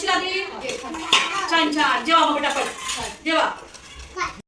कशी लागली. छान छान. जेवा मग पटापट. जेवा.